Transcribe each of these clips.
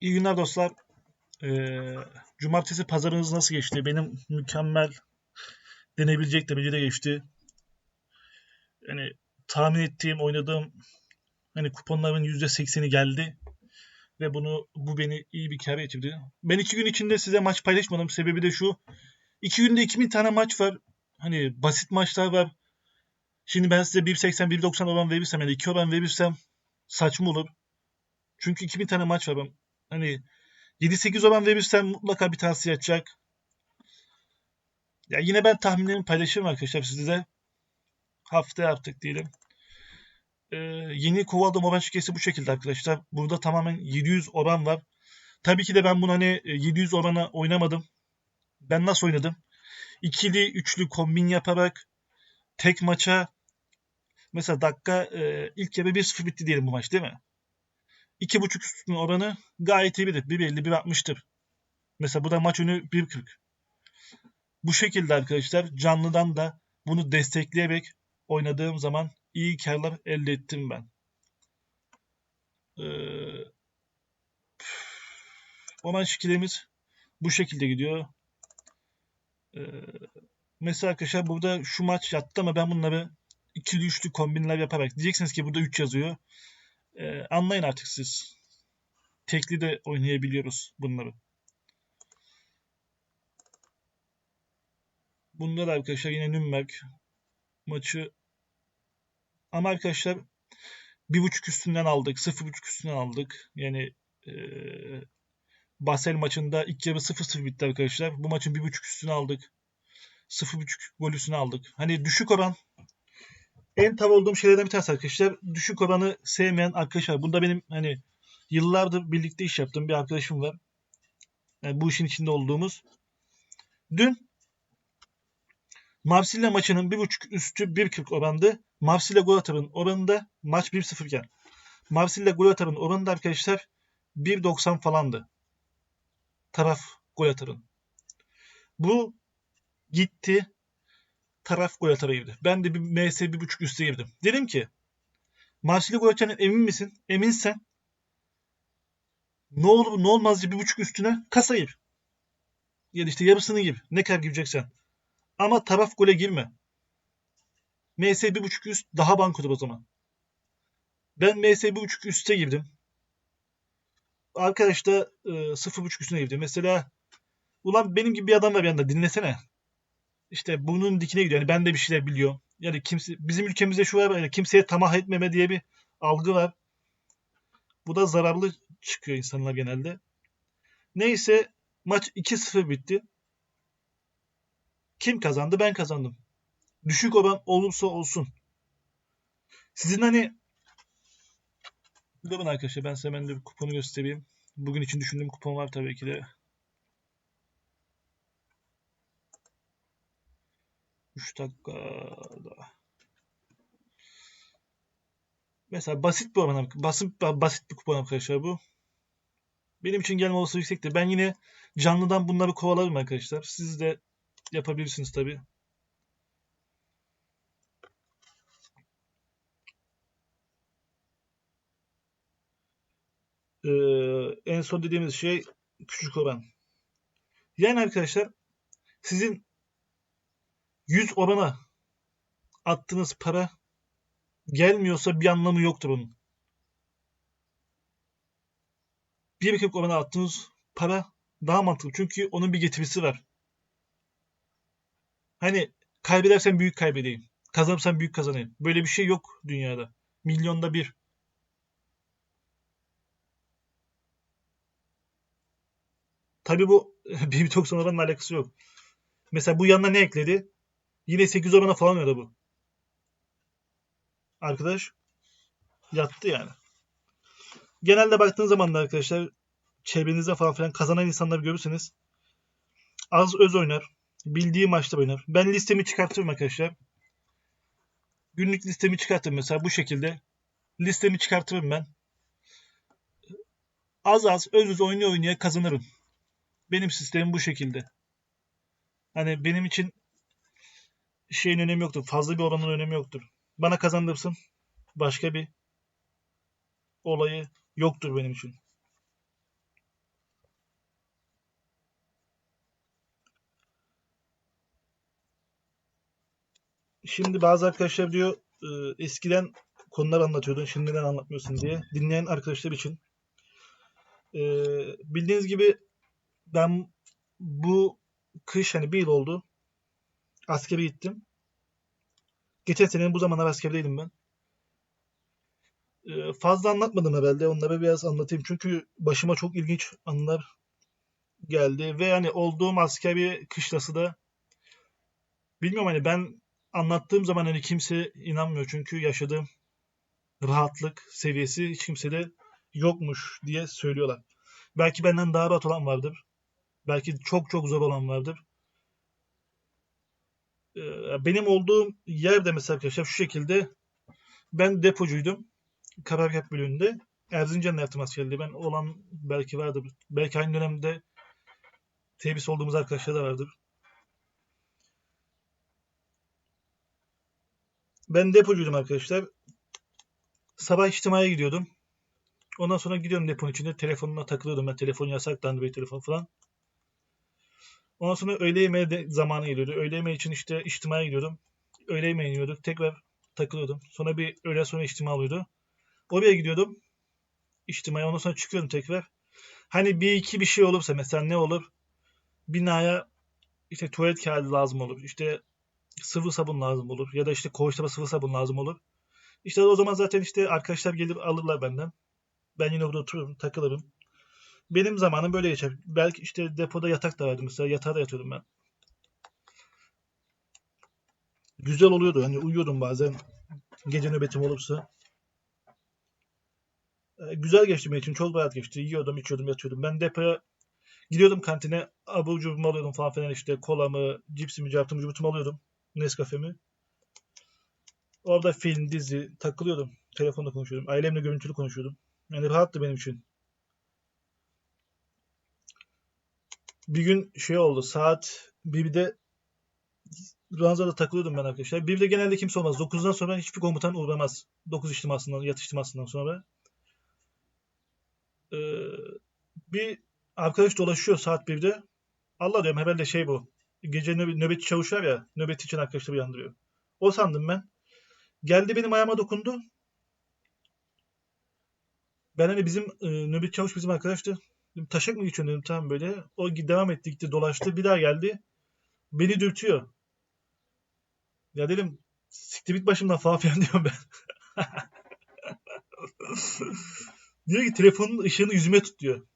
İyi günler dostlar. Ee, cumartesi pazarınız nasıl geçti? Benim mükemmel denebilecek derecede geçti. Yani tahmin ettiğim, oynadığım hani kuponların %80'i geldi. Ve bunu bu beni iyi bir kâr getirdi. Ben iki gün içinde size maç paylaşmadım. Sebebi de şu. İki günde 2000 tane maç var. Hani basit maçlar var. Şimdi ben size 1.80, 1.90 oran verirsem yani 2 oran verirsem saçma olur. Çünkü 2000 tane maç var. Ben hani 7-8 oran verirsen mutlaka bir tavsiye açacak. Ya yine ben tahminlerimi paylaşırım arkadaşlar sizle. Haftaya artık diyelim. Ee, yeni kovalda oran şirkesi bu şekilde arkadaşlar. Burada tamamen 700 oran var. Tabii ki de ben bunu hani 700 orana oynamadım. Ben nasıl oynadım? İkili, üçlü kombin yaparak tek maça mesela dakika e, ilk yarı 1-0 bitti diyelim bu maç değil mi? 2.5 üstünün oranı gayet iyi bilir. 1.50, 1.60'tır. Mesela bu da maç önü 1.40. Bu şekilde arkadaşlar canlıdan da bunu destekleyerek oynadığım zaman iyi karlar elde ettim ben. Ee, oran şekilimiz bu şekilde gidiyor. Ee, mesela arkadaşlar burada şu maç yattı ama ben bunları ikili üçlü kombinler yaparak diyeceksiniz ki burada 3 yazıyor. Ee, anlayın artık siz. Tekli de oynayabiliyoruz bunları. Bunlar arkadaşlar yine Nürnberg maçı ama arkadaşlar bir buçuk üstünden aldık. Sıfır buçuk üstünden aldık. Yani e, Basel maçında ilk yarı 0-0 bitti arkadaşlar. Bu maçın bir buçuk üstüne aldık. 0.5 gol üstüne aldık. Hani düşük oran en tav olduğum şeylerden bir tanesi arkadaşlar. Düşük oranı sevmeyen arkadaşlar. Bunda benim hani yıllardır birlikte iş yaptığım bir arkadaşım var. Yani bu işin içinde olduğumuz. Dün Marsilya maçının 1.5 üstü 1.40 orandı. Marsilya gol atarın oranında maç 1-0 iken. Marsilya gol atarın oranında arkadaşlar 1.90 falandı. Taraf gol atarın. Bu gitti taraf gol atara girdi. Ben de bir MS 1.5 üste girdim. Dedim ki Marsilya gol atacağına emin misin? Eminsen ne olur ne olmaz diye bir buçuk üstüne kasa gir. Ya da işte yarısını gir. Ne kadar gireceksen. Ama taraf gole girme. MS 1.5 üst daha bankodur o zaman. Ben MS 1.5 üste girdim. Arkadaş da e, 0.5 üstüne girdi. Mesela ulan benim gibi bir adam var yanında dinlesene. İşte bunun dikine gidiyor. Yani ben de bir şeyler biliyorum. Yani kimse bizim ülkemizde şu var yani kimseye tamah etmeme diye bir algı var. Bu da zararlı çıkıyor insanlar genelde. Neyse maç 2-0 bitti. Kim kazandı? Ben kazandım. Düşük oran olursa olsun. Sizin hani Durun arkadaşlar ben size hemen de bir kuponu göstereyim. Bugün için düşündüğüm kupon var tabii ki de. 3 dakikada. Mesela basit bir oran, basit, basit bir kupon arkadaşlar bu. Benim için gelme olasılığı yüksektir. Ben yine canlıdan bunları kovalarım arkadaşlar. Siz de yapabilirsiniz tabi. Ee, en son dediğimiz şey küçük oran. Yani arkadaşlar sizin 100 orana attığınız para gelmiyorsa bir anlamı yoktur. Bir erkek orana attığınız para daha mantıklı. Çünkü onun bir getirisi var. Hani kaybedersen büyük kaybedeyim. Kazanırsan büyük kazanayım. Böyle bir şey yok dünyada. Milyonda bir. Tabi bu 1.90 oranla alakası yok. Mesela bu yanına ne ekledi? Yine 8 orana falan öyle bu. Arkadaş yattı yani. Genelde baktığınız zaman da arkadaşlar çevrenizde falan filan kazanan insanları görürseniz az öz oynar. Bildiği maçta oynar. Ben listemi çıkartırım arkadaşlar. Günlük listemi çıkartırım mesela bu şekilde. Listemi çıkartırım ben. Az az öz öz oynaya oynaya kazanırım. Benim sistemim bu şekilde. Hani benim için şeyin önemi yoktur. Fazla bir oranın önemi yoktur. Bana kazandırsın. Başka bir olayı yoktur benim için. Şimdi bazı arkadaşlar diyor e, eskiden konular anlatıyordun şimdiden anlatmıyorsun diye dinleyen arkadaşlar için. E, bildiğiniz gibi ben bu kış hani bir yıl oldu Askere gittim. Geçen sene bu zamanlar askerdeydim ben. E, fazla anlatmadım herhalde. Onları biraz anlatayım. Çünkü başıma çok ilginç anılar geldi. Ve yani olduğum askeri kışlası da bilmiyorum hani ben anlattığım zaman hani kimse inanmıyor. Çünkü yaşadığım rahatlık seviyesi hiç kimsede yokmuş diye söylüyorlar. Belki benden daha rahat olan vardır. Belki çok çok zor olan vardır. Ee, Benim olduğum yerde mesela arkadaşlar şu şekilde ben depocuydum. Karargah bölüğünde. Erzincan'da yaptım askerliği. Ben olan belki vardır. Belki aynı dönemde tebis olduğumuz arkadaşlar da vardır. Ben depocuydum arkadaşlar. Sabah içtimaya gidiyordum. Ondan sonra gidiyorum deponun içinde. Telefonuna takılıyordum. Ben telefon yasaklandı bir telefon falan. Ondan sonra öğle yemeği de zamanı geliyordu. Öğle yemeği için işte içtimaya gidiyordum. Öğle yemeği yiyorduk. Tekrar takılıyordum. Sonra bir öğle sonra içtima oluyordu. Oraya gidiyordum. İçtimaya. Ondan sonra çıkıyordum tekrar. Hani bir iki bir şey olursa mesela ne olur? Binaya işte tuvalet kağıdı lazım olur. İşte sıvı sabun lazım olur. Ya da işte koğuşlara sıvı sabun lazım olur. İşte o zaman zaten işte arkadaşlar gelir alırlar benden. Ben yine orada otururum, takılırım. Benim zamanım böyle geçer. Belki işte depoda yatak da vardı mesela. Yatağa da yatıyordum ben. Güzel oluyordu. Hani uyuyordum bazen. Gece nöbetim olursa. Ee, güzel geçti benim için. Çok rahat geçti. Yiyordum, içiyordum, yatıyordum. Ben depoya gidiyordum kantine. Abur cuburumu alıyordum falan filan işte. Kolamı, cipsimi, cartımı, cubutumu alıyordum. Nescafe'mi. Orada film, dizi takılıyordum. Telefonda konuşuyordum. Ailemle görüntülü konuşuyordum. Yani rahattı benim için. Bir gün şey oldu. Saat 1'de Ranzada takılıyordum ben arkadaşlar. 1'de genelde kimse olmaz. 9'dan sonra hiçbir komutan uğramaz. 9 içtimasından, yat sonra. Ee, bir arkadaş dolaşıyor saat 1'de. Allah diyorum herhalde şey bu. Gece nöbet, nöbetçi çavuş var ya. Nöbet için arkadaşları uyandırıyor. O sandım ben. Geldi benim ayağıma dokundu. Ben hani bizim e, nöbet çavuş bizim arkadaştı. Dedim, taşak mı geçiyorsun dedim tamam böyle. O devam etti gitti dolaştı. Bir daha geldi. Beni dürtüyor. Ya dedim siktir bit başımdan falan filan diyorum ben. diyor ki telefonun ışığını yüzüme tut diyor.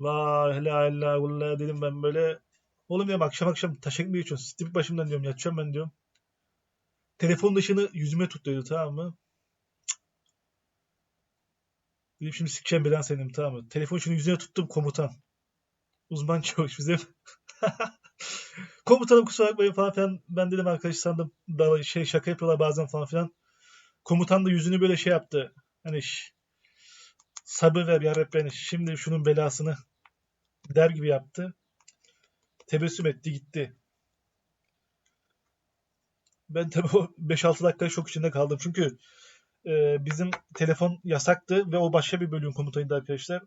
La la la la dedim ben böyle. Oğlum ya akşam akşam taşak mı geçiyorsun? Siktir bit başımdan diyorum yatacağım ben diyorum. Telefonun ışığını yüzüme tut diyor tamam mı? Dedim şimdi sikeceğim belan senin tamam mı? Telefon şunu yüzüne tuttum komutan. Uzman çavuş bizim. Komutanım kusura bakmayın falan filan. Ben dedim arkadaş sandım. Şey şaka yapıyorlar bazen falan filan. Komutan da yüzünü böyle şey yaptı. Hani sabır ver ya beni. Şimdi şunun belasını der gibi yaptı. Tebessüm etti gitti. Ben tabii o 5-6 dakika şok içinde kaldım. Çünkü e, bizim telefon yasaktı ve o başka bir bölüm komutanıydı arkadaşlar.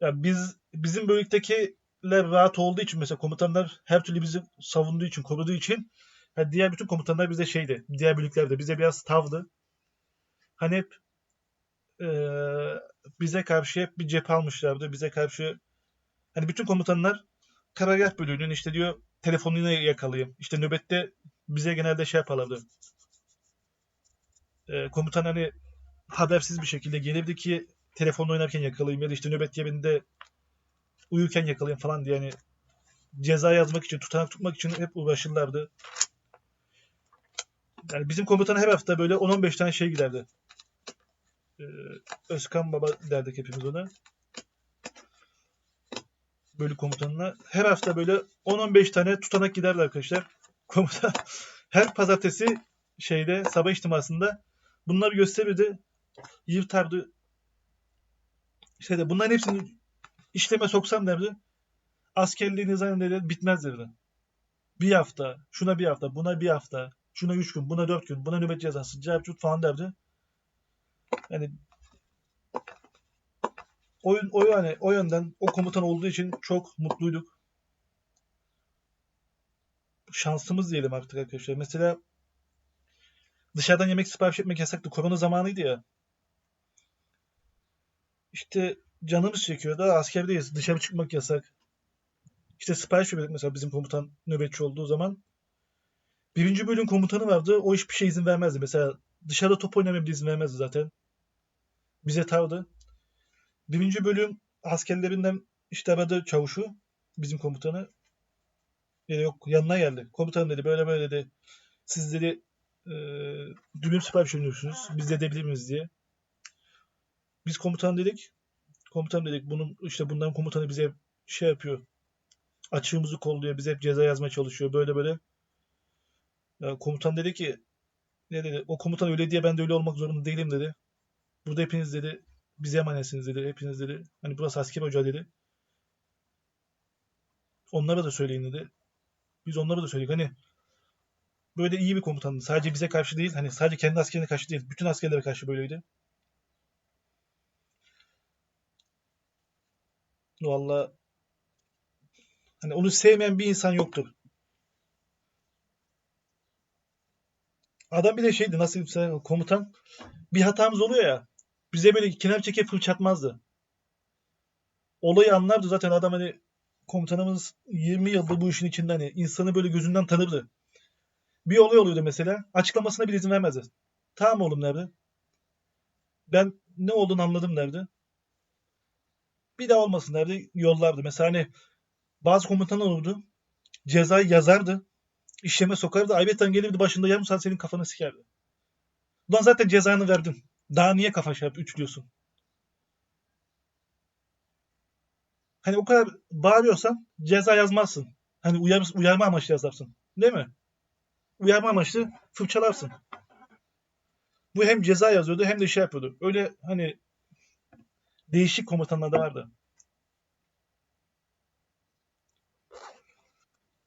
Ya biz bizim bölüktekiler rahat olduğu için mesela komutanlar her türlü bizi savunduğu için, koruduğu için yani diğer bütün komutanlar bize şeydi. Diğer bölüklerde bize biraz tavdı. Hani hep e, bize karşı hep bir cephe almışlardı. Bize karşı hani bütün komutanlar karargah bölüğünün işte diyor telefonunu yakalayayım. İşte nöbette bize genelde şey yaparlardı. E, komutan hani habersiz bir şekilde gelirdi ki telefonla oynarken yakalayayım ya da işte nöbet yerinde uyurken yakalayayım falan diye yani ceza yazmak için, tutanak tutmak için hep uğraşırlardı. Yani bizim komutan her hafta böyle 10-15 tane şey giderdi. Ee, Özkan Baba derdik hepimiz ona. Bölük komutanına. Her hafta böyle 10-15 tane tutanak giderdi arkadaşlar. Komutan her pazartesi şeyde sabah içtimasında bunları gösterirdi. Yırtardı. İşte de bunların hepsini işleme soksam derdi. Askerliğini zannederdi bitmez derdi. Bir hafta, şuna bir hafta, buna bir hafta, şuna üç gün, buna dört gün, buna nöbet cezası, cevap falan derdi. Yani o, o yani o yönden o komutan olduğu için çok mutluyduk. şansımız diyelim artık arkadaşlar. Mesela dışarıdan yemek sipariş etmek yasaktı. Korona zamanıydı ya. İşte canımız çekiyor da askerdeyiz. Dışarı çıkmak yasak. İşte sipariş verdik mesela bizim komutan nöbetçi olduğu zaman. Birinci bölüm komutanı vardı. O hiçbir şey izin vermezdi. Mesela dışarıda top oynamaya bile izin vermezdi zaten. Bize tavdı. Birinci bölüm askerlerinden işte aradı çavuşu. Bizim komutanı. Ya yok yanına geldi. Komutanım dedi böyle böyle dedi. Siz dedi e, dürüm sipariş ediyorsunuz. Biz de edebilir miyiz diye. Biz komutan dedik. Komutan dedik bunun işte bundan komutanı bize şey yapıyor. Açığımızı kolluyor. Bize hep ceza yazmaya çalışıyor. Böyle böyle. Ya komutan dedi ki ne dedi? O komutan öyle diye ben de öyle olmak zorunda değilim dedi. Burada hepiniz dedi bize emanetsiniz dedi. Hepiniz dedi. Hani burası asker ocağı dedi. Onlara da söyleyin dedi. Biz onlara da söyledik. Hani böyle iyi bir komutandı. Sadece bize karşı değil. Hani sadece kendi askerine karşı değil. Bütün askerlere karşı böyleydi. Valla hani onu sevmeyen bir insan yoktur. Adam bir de şeydi nasıl komutan bir hatamız oluyor ya bize böyle kenar çekip fırçatmazdı. Olayı anlardı zaten adam hani komutanımız 20 yıldır bu işin içinde hani insanı böyle gözünden tanırdı. Bir olay oluyordu mesela açıklamasına bile izin vermezdi. Tamam oğlum nerede? Ben ne olduğunu anladım derdi. Bir daha olmasın derdi yollardı. Mesela hani bazı komutanlar olurdu. Cezayı yazardı. işleme sokardı. Aybetten gelirdi başında yarım saat senin kafanı sikerdi. Ulan zaten cezanı verdin. Daha niye kafa şey yap, üçlüyorsun? Hani o kadar bağırıyorsan ceza yazmazsın. Hani uyar, uyarma amaçlı yazarsın. Değil mi? Uyarma amaçlı fırçalarsın. Bu hem ceza yazıyordu hem de şey yapıyordu. Öyle hani değişik komutanlar da vardı.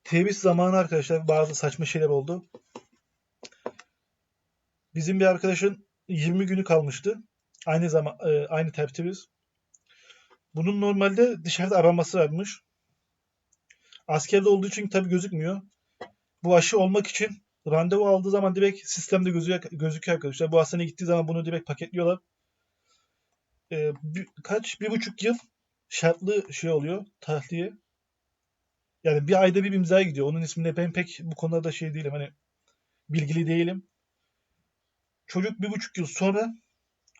Tevhid zamanı arkadaşlar bazı saçma şeyler oldu. Bizim bir arkadaşın 20 günü kalmıştı. Aynı zaman e, aynı tertibiz. Bunun normalde dışarıda araması varmış. Askerde olduğu için tabi gözükmüyor. Bu aşı olmak için randevu aldığı zaman direkt sistemde gözüküyor, gözüküyor arkadaşlar. Bu hastaneye gittiği zaman bunu direkt paketliyorlar. Ee, bir, kaç? Bir buçuk yıl şartlı şey oluyor. Tahliye. Yani bir ayda bir imzaya gidiyor. Onun isminde ben pek bu konuda şey değilim. Hani bilgili değilim. Çocuk bir buçuk yıl sonra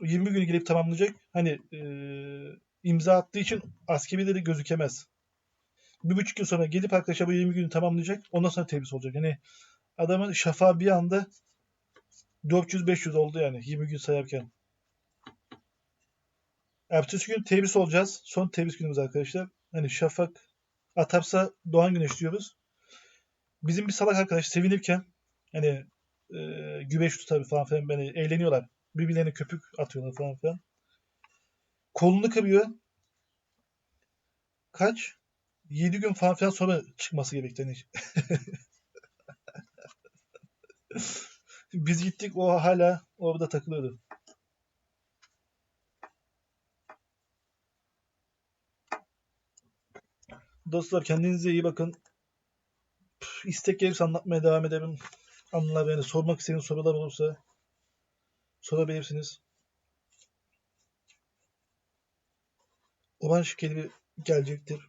20 gün gelip tamamlayacak. Hani e, imza attığı için askeri de gözükemez. Bir buçuk yıl sonra gelip arkadaşlar bu 20 günü tamamlayacak. Ondan sonra tebris olacak. Yani adamın şafağı bir anda 400-500 oldu yani 20 gün sayarken. Ertesi gün tebris olacağız. Son tebris günümüz arkadaşlar. Hani şafak atarsa doğan güneş diyoruz. Bizim bir salak arkadaş sevinirken hani e, güveç tutar falan filan beni eğleniyorlar. Birbirlerine köpük atıyorlar falan filan. Kolunu kırıyor. Kaç? 7 gün falan filan sonra çıkması gerekti. Hani. Biz gittik o hala orada takılıyordu. Dostlar kendinize iyi bakın. İstek gelirse anlatmaya devam ederim. Anılar yani sormak istediğiniz sorular olursa sorabilirsiniz. Oran şekeri gelecektir.